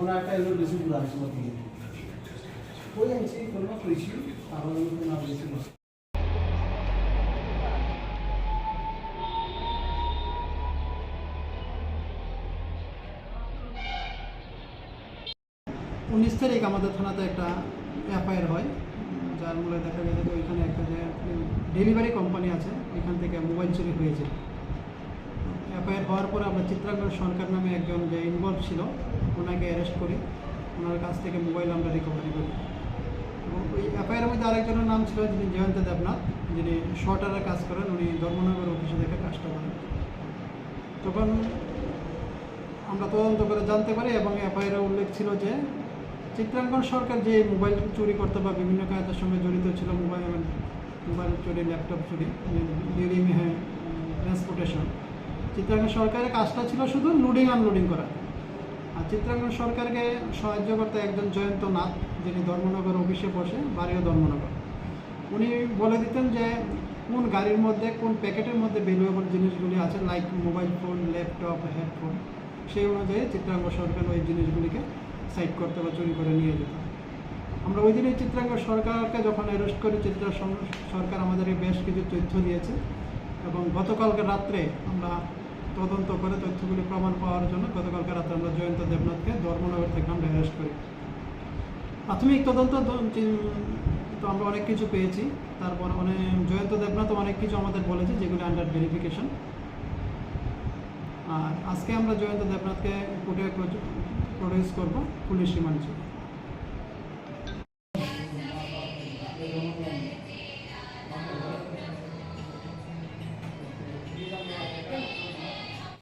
ওনারটা এলো বেশি আছে ওদিকে ওই আনছি কোনো করেছি তাহলে ওনার বেশি উনিশ তারিখ আমাদের থানাতে একটা এফআইআর হয়, যার মূলে দেখা গেছে যে ওইখানে একটা যে ডেলিভারি কোম্পানি আছে, ওইখান থেকে মোবাইল চুরি হয়েছে। এফআইআর হওয়ার পরে আমরা চিত্রাঙ্গন সরকার নামে একজন যে ইনভলভ ছিল, ওনাকে অ্যারেস্ট করি। ওনার কাছ থেকে মোবাইল আমরা রিকভারি করি। এবং ওই এফআইআর মধ্যে আরেকজনের নাম ছিল যিনি জয়ন্ত দেবনাথ। যিনি শর্টারে কাজ করেন, উনি ধর্মনগর অফিসে থেকে কাজটা করেন। তখন আমরা তদন্ত করে জানতে পারি এবং এফআইআর উল্লেখ ছিল যে চিত্রাঙ্কন সরকার যে মোবাইল চুরি করতে বা বিভিন্ন কাজের সঙ্গে জড়িত ছিল মোবাইল মোবাইল চুরি ল্যাপটপ চুরি ডিউরিং ট্রান্সপোর্টেশন চিত্রাঙ্কন সরকারের কাজটা ছিল শুধু লোডিং আনলোডিং করা। আর চিত্রাঙ্গন সরকারকে সাহায্য করতে একজন জয়ন্ত নাথ, যিনি ধর্মনগর অফিসে বসে বাড়িও ধর্মনগর। উনি বলে দিতেন যে, কোন গাড়ির মধ্যে, কোন প্যাকেটের মধ্যে ভ্যালুয়েবল জিনিসগুলি আছে like mobile phone laptop headphone সেই অনুযায়ী চিত্রাঙ্গ সরকার ওই জিনিসগুলিকে সাইড করতে বা চুরি করে নিয়ে যেত। আমরা ওই দিনই চিত্রাঙ্গ সরকারকে যখন অ্যারেস্ট করি চিত্র সরকার আমাদেরকে বেশ কিছু তথ্য দিয়েছে এবং গতকালকে রাত্রে আমরা তদন্ত করে তথ্যগুলি প্রমাণ পাওয়ার জন্য গতকালকে রাত্রে আমরা জয়ন্ত দেবনাথকে ধর্মনগর থেকে আমরা অ্যারেস্ট করি। প্রাথমিক তদন্ত তো আমরা অনেক কিছু পেয়েছি। তারপর অনেক জয়ন্ত দেবনাথ অনেক কিছু আমাদের বলেছে যেগুলো আন্ডার ভেরিফিকেশন আর আজকে আমরা জয়ন্ত দেবনাথকে কোর্টে প্রডিউস করব পুলিশ রিমান্ড